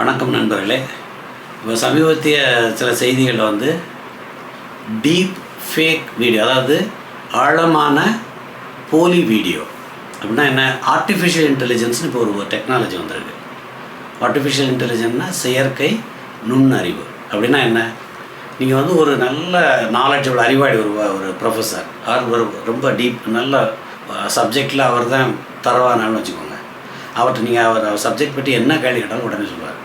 வணக்கம் நண்பர்களே. இப்போ சமீபத்திய சில செய்திகளில் வந்து டீப் ஃபேக் வீடியோ அதாவது ஆழமான போலி வீடியோ அப்படின்னா என்ன? ஆர்டிஃபிஷியல் இன்டெலிஜென்ஸ்னு இப்போ ஒரு டெக்னாலஜி வந்திருக்கு. ஆர்டிஃபிஷியல் இன்டெலிஜென்ஸ்னால் செயற்கை நுண்ணறிவு. அப்படின்னா என்ன? நீங்கள் வந்து ஒரு நல்ல நாலேஜோட அறிவாளி ஒரு ஒரு ப்ரொஃபஸர் அவர் ஒரு ரொம்ப டீப் நல்ல சப்ஜெக்டில் அவர் தான் தரவானான்னு வச்சுக்கோங்க. அவர்கிட்ட நீங்கள் அவர் சப்ஜெக்ட் பற்றி என்ன கேள்வி கேட்டாலும் உடனே சொல்லுவார்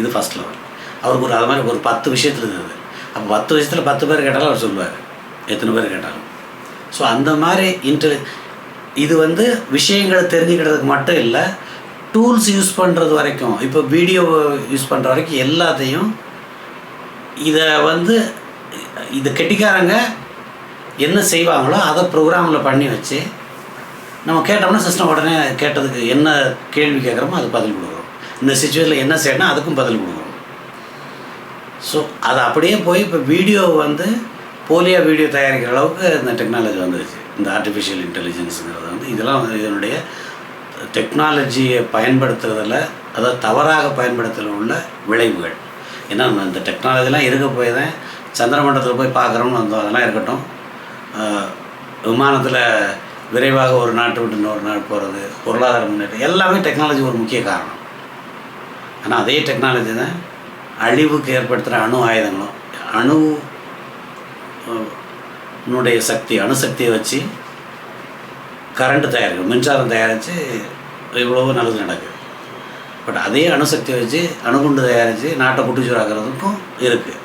இது ஃபஸ்ட் லெவல் அவருக்கு ஒரு அது மாதிரி ஒரு பத்து விஷயத்தில் இருந்தது. அப்போ பத்து விஷயத்தில் பத்து பேர் கேட்டாலும் அவர் சொல்லுவார். எத்தனை பேர் கேட்டாலும். ஸோ அந்த மாதிரி இன்டெலி இது வந்து விஷயங்களை தெரிஞ்சுக்கிறதுக்கு மட்டும் இல்லை டூல்ஸ் யூஸ் பண்ணுறது வரைக்கும் இப்போ வீடியோ யூஸ் பண்ணுற வரைக்கும் எல்லாத்தையும் இதை வந்து இது கெட்டிக்காரங்க என்ன செய்வாங்களோ அதை ப்ரோக்ராமில் பண்ணி வச்சு நம்ம கேட்டோம்னா சிஸ்டம் உடனே கேட்டதுக்கு என்ன கேள்வி கேட்குறோமோ அது பதில் கொடுக்குறோம். இந்த சுச்சுவேஷனில் என்ன செய்யணும் அதுக்கும் பதில் கொடுக்கணும். ஸோ அது அப்படியே போய் இப்போ வீடியோ வந்து போலியாக வீடியோ தயாரிக்கிற அளவுக்கு இந்த டெக்னாலஜி வந்துருச்சு. இந்த ஆர்டிஃபிஷியல் இன்டெலிஜென்ஸுங்கிறது வந்து இதெல்லாம் வந்து இதனுடைய டெக்னாலஜியை பயன்படுத்துறதில் அதாவது தவறாக பயன்படுத்துறதுல உள்ள விளைவுகள். ஏன்னா இந்த டெக்னாலஜிலாம் இருக்க போய் தான் சந்திரமண்டலத்தில் போய் பார்க்குறோம்னு வந்தோம். அதெல்லாம் இருக்கட்டும். விமானத்தில் விரைவாக ஒரு நாட்டை விட்டு இன்னொரு நாடு போகிறது பொருளாதார முன்னேற்றம் எல்லாமே டெக்னாலஜி ஒரு முக்கிய காரணம். ஆனால் அதே டெக்னாலஜி தான் அழிவுக்கு ஏற்படுத்துகிற அணு ஆயுதங்களும். அணு னுடைய சக்தி அணுசக்தியை வச்சு கரண்ட் தயாரிக்கும். மின்சாரம் தயாரித்து இவ்வளவோ நல்லது நடக்குது. பட் அதே அணுசக்தியை வச்சு அணுகுண்டு தயாரித்து நாட்டை குட்டிச்சூராக்கிறதுக்கும் இருக்குது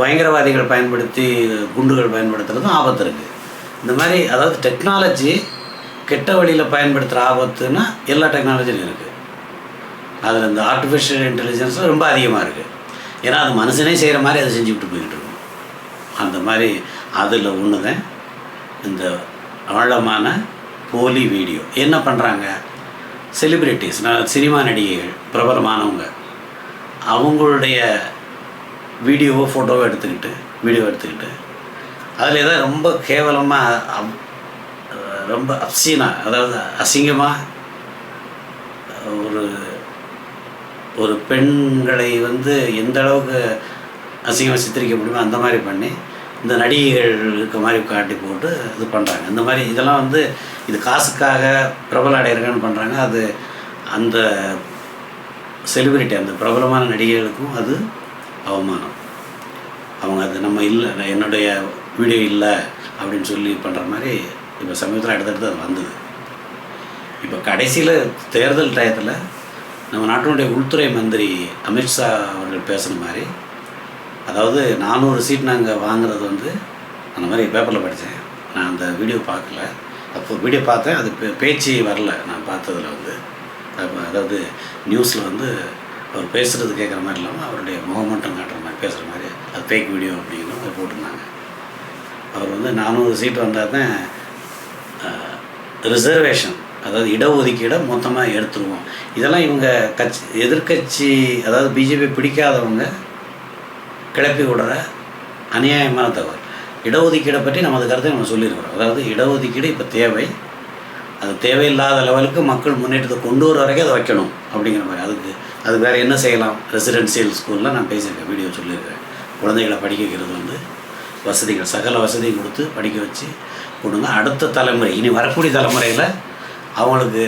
பயங்கரவாதிகள் பயன்படுத்தி குண்டுகள் பயன்படுத்துகிறதும் ஆபத்து இருக்குது இந்த மாதிரி அதாவது டெக்னாலஜி கெட்ட வழியில் பயன்படுத்துகிற ஆபத்துன்னா எல்லா டெக்னாலஜியும் இருக்குது அதில் இந்த ஆர்டிஃபிஷியல் இன்டெலிஜென்ஸ் ரொம்ப அதிகமாக இருக்குது ஏன்னா அது மனுஷனே செய்கிற மாதிரி அதை செஞ்சுக்கிட்டு போய்கிட்டு இருக்கும் அந்த மாதிரி அதில் ஒன்று தான் இந்த ஆழமான போலி வீடியோ. என்ன பண்ணுறாங்க செலிப்ரிட்டிஸ் நான் சினிமா நடிகைகள் பிரபலமானவங்க அவங்களுடைய வீடியோவோ ஃபோட்டோவோ எடுத்துக்கிட்டு வீடியோ எடுத்துக்கிட்டு அதில் ஏதாவது ரொம்ப கேவலமாக ரொம்ப அப்சீனாக அதாவது அசிங்கமாக ஒரு ஒரு பெண்களை வந்து எந்த அளவுக்கு அசிங்கமாக சித்தரிக்க முடியுமோ அந்த மாதிரி பண்ணி இந்த நடிகைகள் மாதிரி காட்டி போட்டு இது பண்ணுறாங்க இந்த மாதிரி இதெல்லாம் வந்து இது காசுக்காக பிரபல அடையிறக்கான்னு பண்ணுறாங்க அது அந்த செலிபிரிட்டி அந்த பிரபலமான நடிகைகளுக்கும் அது அவமானம். அவங்க அது நம்ம இல்லை என்னுடைய வீடியோ இல்லை அப்படின்னு சொல்லி பண்ணுற மாதிரி இப்போ சமீபத்தில் அடுத்தடுத்து அது வந்தது. இப்போ கடைசியில் தேர்தல் டயத்தில் நம்ம நாட்டினுடைய உள்துறை மந்திரி அமித்ஷா அவர்கள் பேசுன மாதிரி அதாவது நானூறு சீட் நாங்கள் வாங்குறது வந்து அந்த மாதிரி பேப்பரில் படித்தேன் நான் அந்த வீடியோ பார்க்கல. அப்போ வீடியோ பார்த்தேன் அது பே- பேச்சு வரல. நான் பார்த்ததுல வந்து அப்போ அதாவது நியூஸில் வந்து அவர் பேசுகிறது கேட்குற மாதிரி இல்லாமல் அவருடைய முகம் மட்டும் காட்டுற மாதிரி பேசுகிற மாதிரி அது ஃபேக் வீடியோ அப்படின்னு மாதிரி போட்டிருந்தாங்க. அவர் வந்து நானூறு சீட் வந்தால் தான் ரிசர்வேஷன் அதாவது இடஒதுக்கீடை மொத்தமாக எடுத்துருவோம். இதெல்லாம் இவங்க கட்சி எதிர்க்கட்சி அதாவது பிஜேபி பிடிக்காதவங்க கிளப்பி விடுற அநியாயமான தகவல். இடஒதுக்கீடை பற்றி நமது கருத்தை நம்ம சொல்லியிருக்கிறோம். அதாவது இடஒதுக்கீடு இப்போ தேவை. அது தேவையில்லாத லெவலுக்கு மக்கள் முன்னேற்றத்தை கொண்டு வர வரைக்கும் அதை வைக்கணும் அப்படிங்கிற மாதிரி. அதுக்கு அது வேறு என்ன செய்யலாம்? ரெசிடென்சியல் ஸ்கூலில் நான் பேசியிருக்கேன் வீடியோ சொல்லியிருக்கேன். குழந்தைகளை படிக்க வைக்கிறது வந்து வசதிகள் சகல வசதியும் கொடுத்து படிக்க வச்சு கொடுங்க. அடுத்த தலைமுறை இனி வரக்கூடிய தலைமுறையில் அவங்களுக்கு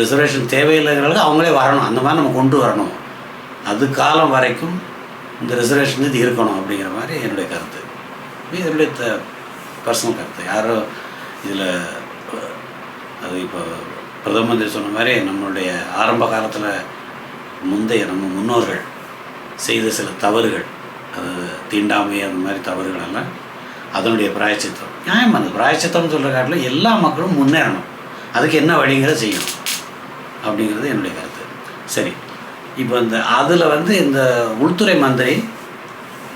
ரிசர்வேஷன் தேவையில்லைங்கிறதுக்கு அவங்களே வரணும். அந்த மாதிரி நம்ம கொண்டு வரணும். அது காலம் வரைக்கும் இந்த ரிசர்வேஷன் இது இருக்கணும் அப்படிங்கிற மாதிரி என்னுடைய கருத்து. இது என்னுடைய த பர்சனல் கருத்து. யாரோ இதில் அது இப்போ பிரதம மந்திரி சொன்ன மாதிரி நம்மளுடைய ஆரம்ப காலத்தில் முந்தைய நம்ம முன்னோர்கள் செய்த சில தவறுகள் அது தீண்டாமை அந்த மாதிரி தவறுகள் எல்லாம் அதனுடைய பிராயச்சித்தம். நியாயம் அந்த பிராயச்சித்தம்னு சொல்கிற காட்டில் எல்லா மக்களும் முன்னேறணும். அதுக்கு என்ன வழிங்கிறத செய்யணும். அப்படிங்கிறது என்னுடைய கருத்து. சரி. இப்போ இந்த அதில் வந்து இந்த உள்துறை மந்திரி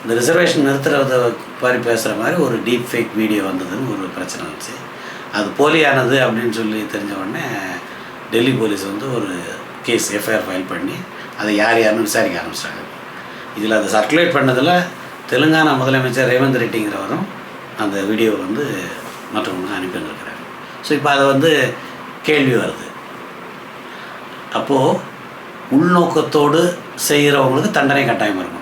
இந்த ரிசர்வேஷன் நிறுத்துறத மாதிரி பேசுகிற மாதிரி ஒரு டீப் ஃபேக் வீடியோ வந்ததுன்னு ஒரு பிரச்சனை வந்துச்சு. அது போலியானது அப்படின்னு சொல்லி தெரிஞ்ச உடனே டெல்லி போலீஸ் வந்து ஒரு கேஸ் எஃப்ஐஆர் ஃபைல் பண்ணி அதை யார் யாருன்னு விசாரிக்க ஆரம்பிச்சிட்டாங்க. இதில் அதை சர்க்குலேட் பண்ணதில் தெலுங்கானா முதலமைச்சர் ரேவந்த் ரெட்டிங்கிறவரும் அந்த வீடியோ வந்து மற்றவங்களுக்கு அனுப்பி ஸோ இப்போ அதை வந்து கேள்வி வருது. அப்போது உள்நோக்கத்தோடு செய்கிறவங்களுக்கு தண்டனை கட்டாயம் இருக்கும்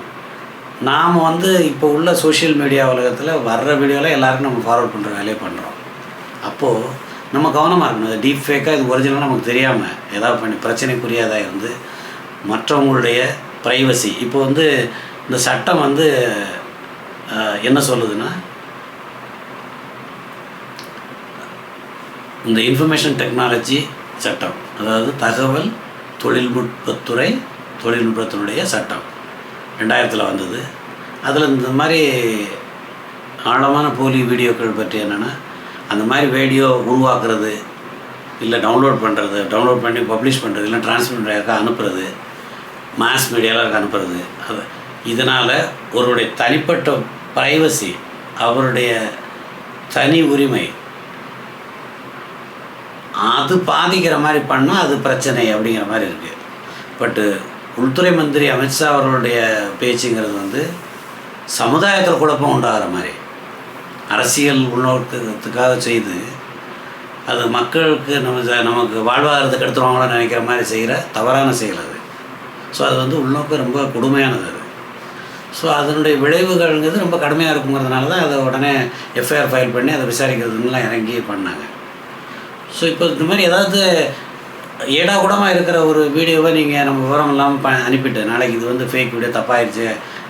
நாம் வந்து இப்போ உள்ள சோஷியல் மீடியா உலகத்தில் வர்ற வீடியோவில் எல்லாருக்கும் நம்ம ஃபார்வர்ட் பண்ணுற வேலையை பண்ணுறோம் அப்போது நம்ம கவனமாக இருக்கணும். இது டீப் ஃபேக்காக இது ஒரிஜினலாக நமக்கு தெரியாமல் ஏதாவது பண்ணி பிரச்சனைக்குரியதாக இருந்து மற்றவங்களுடைய ப்ரைவசி இப்போ வந்து இந்த சட்டம் வந்து என்ன சொல்லுதுன்னா இந்த இன்ஃபர்மேஷன் டெக்னாலஜி சட்டம் அதாவது தகவல் தொழில்நுட்பத்துறை தொழில்நுட்பத்தினுடைய சட்டம் ரெண்டாயிரத்தில் வந்தது. அதில் இந்த மாதிரி ஆழமான போலி வீடியோக்கள் பற்றி என்னென்னா அந்த மாதிரி வீடியோ உருவாக்குறது இல்லை டவுன்லோட் பண்ணுறது டவுன்லோட் பண்ணி பப்ளிஷ் பண்ணுறது இல்லை டிரான்ஸ்மிட் அனுப்புறது மாஸ் மீடியாவில் அனுப்புறது. அது இதனால் ஒருவருடைய தனிப்பட்ட ப்ரைவசி அவருடைய தனி உரிமை அது பாதிக்கிற மாதிரி பண்ணால் அது பிரச்சனை அப்படிங்கிற மாதிரி இருக்குது பட்டு உள்துறை மந்திரி அமித்ஷா அவர்களுடைய பேச்சுங்கிறது வந்து சமுதாயத்தில் குழப்பம் உண்டாகிற மாதிரி. அரசியல் உள்நோக்கத்துக்காக செய்து அது மக்களுக்கு நம்ம ச- நமக்கு வாழ்வாதாரத்தை கெடுத்துருவாங்களோ நினைக்கிற மாதிரி செய்கிற தவறான செயல் அது. ஸோ அது வந்து உள்நோக்கம் ரொம்ப கொடுமையானது அது. ஸோ அதனுடைய விளைவுகள்ங்கிறது ரொம்ப கடுமையாக இருக்குங்கிறதுனால தான் அதை உடனே எஃப்ஐஆர் ஃபைல் பண்ணி அதை விசாரிக்கிறதுலாம் இறங்கி பண்ணாங்க. ஸோ இப்போ இந்த மாதிரி ஏதாவது ஏடா கூடமாக இருக்கிற ஒரு வீடியோவை நீங்கள் நம்ம விவரம் இல்லாமல் ப அனுப்பிட்டு நாளைக்கு இது வந்து ஃபேக் வீடியோ தப்பாயிருச்சு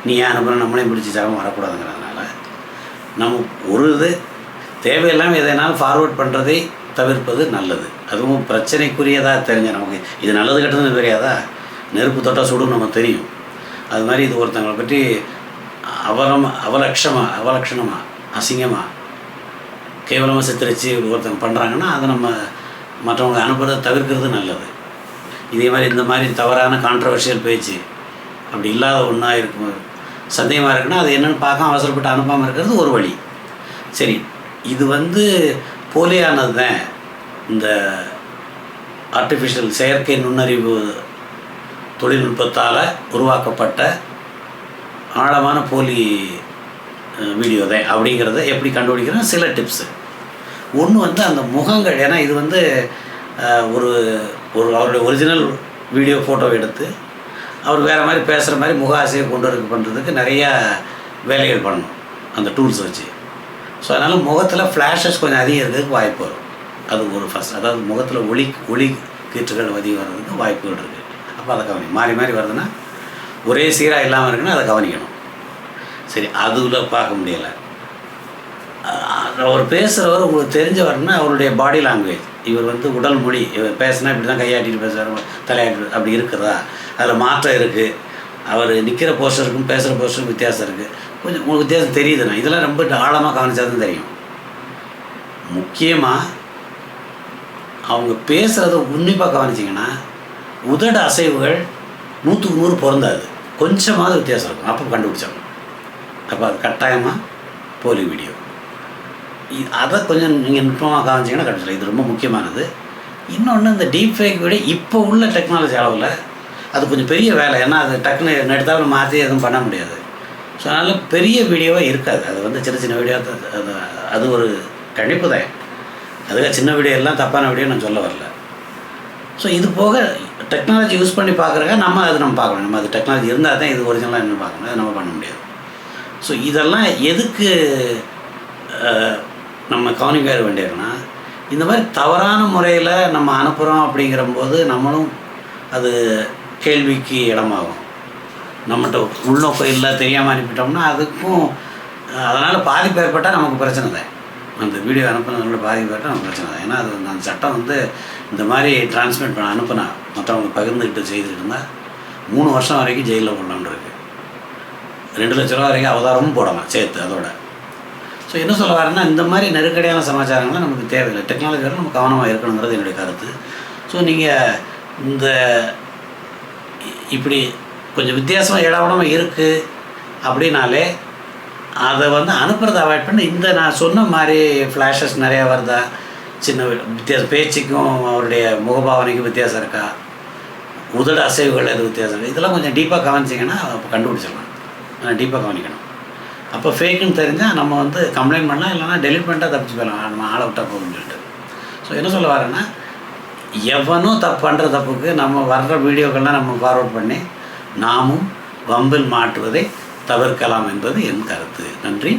நீ ஏன் அனுப்புற நம்மளையும் பிடிச்சி சாகம் வரக்கூடாதுங்கிறதுனால நம்ம ஒரு இது தேவையில்லாமல் எதனாலும் ஃபார்வர்ட் பண்ணுறதை தவிர்ப்பது நல்லது. அதுவும் பிரச்சனைக்குரியதாக தெரிஞ்ச நமக்கு இது நல்லது கெட்டதுன்னு தெரியாதா? நெருப்பு தொட்டால் சுடும் நமக்கு தெரியும். அது மாதிரி இது ஒருத்தங்களை பற்றி அவலம் அவலட்சமாக அவலட்சணமாக அசிங்கமாக கேவலமாக சித்தரித்து ஒருத்தங்க பண்ணுறாங்கன்னா அதை நம்ம மற்றவங்க அனுப்புறதை தவிர்க்கிறது நல்லது. இதே மாதிரி இந்த மாதிரி தவறான கான்ட்ரவர்ஷியல் பேச்சு அப்படி இல்லாத ஒன்றா இருக்கும். சந்தேகமாக இருக்குன்னா அது என்னென்னு பார்க்க அவசரப்பட்டு அனுப்பாமல் இருக்கிறது ஒரு வழி. சரி இது வந்து போலியானது தான் இந்த ஆர்டிஃபிஷியல் செயற்கை நுண்ணறிவு தொழில்நுட்பத்தால் உருவாக்கப்பட்ட ஆழமான போலி வீடியோ தான் அப்படிங்கிறத எப்படி கண்டுபிடிக்கிறோம்? சில டிப்ஸு ஒன்று வந்து அந்த முகங்கள் ஏன்னா இது வந்து ஒரு ஒரு அவருடைய ஒரிஜினல் வீடியோ ஃபோட்டோ எடுத்து அவர் வேறு மாதிரி பேசுகிற மாதிரி முக ஆசையை கொண்டு வரக்கு பண்ணுறதுக்கு நிறையா வேலைகள் பண்ணணும் அந்த டூல்ஸ் வச்சு. ஸோ அதனால் முகத்தில் ஃப்ளாஷஸ் கொஞ்சம் அதிகம் இருக்கிறதுக்கு வாய்ப்பு வரும். அது ஒரு ஃபஸ்ட் அதாவது முகத்தில் ஒளி ஒளி கீற்றுகள் அதிகம் வர்றதுக்கு வாய்ப்புகள் இருக்குது அப்போ அதை கவனி மாறி மாறி வருதுன்னா ஒரே சீராக இல்லாமல் இருக்குன்னா அதை கவனிக்கணும். சரி அதுல பார்க்க முடியலை. அவர் பேசுகிறவர் உங்களுக்கு தெரிஞ்சவர்னா அவருடைய பாடி லாங்குவேஜ் இவர் வந்து உடல் மொழி இவர் பேசினா இப்படி தான் கையாட்டிட்டு பேசுவார் தலையாட்டி அப்படி இருக்கிறதா அதில் மாற்றம் இருக்குது அவர் நிற்கிற போஸ்டருக்கும் பேசுகிற போஸ்டருக்கும் வித்தியாசம் இருக்குது கொஞ்சம் உங்களுக்கு வித்தியாசம் தெரியுதுண்ணா இதெல்லாம் ரொம்ப ஆழமாக கவனிச்சா தான் தெரியும். முக்கியமாக அவங்க பேசுகிறத உன்னிப்பாக கவனிச்சிங்கன்னா உதட அசைவுகள் நூற்றுக்கு நூறு பிறந்தாது கொஞ்சமாவது வித்தியாசம் இருக்கும். அப்போ கண்டுபிடிச்சாங்க அப்போ அது கட்டாயமாக போலி வீடியோ. அதை கொஞ்சம் நீங்கள் நுட்பமாக காமிச்சிங்கன்னா கண்டுபிடிச்சலாம் இது ரொம்ப முக்கியமானது. இன்னொன்று இந்த டீப் ஃபேக் விட இப்போ உள்ள டெக்னாலஜி அளவில் அது கொஞ்சம் பெரிய வேலை. ஏன்னா அது டக்குன்னு எடுத்தாலும் மாற்றி எதுவும் பண்ண முடியாது. ஸோ அதனால் பெரிய வீடியோவாக இருக்காது. அது வந்து சின்ன சின்ன வீடியோ. அது அது ஒரு கணிப்பு தான். அதுக்காக சின்ன வீடியோ எல்லாம் தப்பான வீடியோ நான் சொல்ல வரல. ஸோ இது போக டெக்னாலஜி யூஸ் பண்ணி பார்க்குறக்க நம்ம அது நம்ம பார்க்கணும். நம்ம அது டெக்னாலஜி இருந்தால் தான் இது ஒரிஜினலாக என்ன பார்க்கணும். அதை நம்ம பண்ண முடியாது. ஸோ இதெல்லாம் எதுக்கு நம்ம கவனிக்க வேண்டியதுனா இந்த மாதிரி தவறான முறையில் நம்ம அனுப்புகிறோம் அப்படிங்கிறம்போது நம்மளும் அது கேள்விக்கு இடமாகும். நம்மகிட்ட உள்நோக்கம் இல்லை தெரியாமல் அனுப்பிட்டோம்னா அதுக்கும் அதனால் பாதிப்பு ஏற்பட்டால் நமக்கு பிரச்சனை தான் அந்த வீடியோ அனுப்புனதுனால பாதிப்பு ஏற்பட்டால் நமக்கு பிரச்சனை தான் ஏன்னா அது அந்த சட்டம் வந்து இந்த மாதிரி டிரான்ஸ்மிட் பண்ண அனுப்புனா மற்றவங்க பகிர்ந்துக்கிட்டு செய்துக்கிட்டு இருந்தால் மூணு வருஷம் வரைக்கும் ஜெயிலில் போடலான்னு இருக்கு. ரெண்டு லட்ச ரூபா வரைக்கும் அவதாரமும் போடலாம் சேர்த்து அதோட. ஸோ என்ன சொல்ல வரேன்னா இந்த மாதிரி நெருக்கடியான சமாச்சாரங்கள்லாம் நமக்கு தேவையில்லை. டெக்னாலஜி நம்ம கவனமாக இருக்கணுங்கிறது என்னுடைய கருத்து. ஸோ நீங்கள் இந்த இப்படி கொஞ்சம் வித்தியாசமாக இடவடமாக இருக்குது அப்படின்னாலே அதை வந்து அனுப்புறதை அவாய்ட் பண்ணி இந்த நான் சொன்ன மாதிரி ஃப்ளாஷஸ் நிறையா வருதா? சின்ன வித்தியாசம் பேச்சுக்கும் அவருடைய முகபாவனைக்கும் வித்தியாசம் இருக்கா? உதட அசைவுகள் எது வித்தியாசம் இதெல்லாம் கொஞ்சம் டீப்பாக கவனிச்சிங்கன்னா அப்போ கண்டுபிடிச்சிடலாம். டீப்பாக கவனிக்கணும். அப்போ ஃபேக்குன்னு தெரிஞ்சால் நம்ம வந்து கம்ப்ளைண்ட் பண்ணலாம் இல்லைனா டெலிட் பண்ணிட்டா தப்பிச்சு போயிடலாம். நம்ம ஆளை விட்டால் போகும்னு சொல்லிட்டு. ஸோ என்ன சொல்ல வரேன்னா எவனும் தப்பு பண்ணுற தப்புக்கு நம்ம வர்ற வீடியோக்கள்லாம் நம்ம ஃபார்வர்ட் பண்ணி நாமும் வம்பில் மாட்டுவதை தவிர்க்கலாம் என்பது என் கருத்து. நன்றி.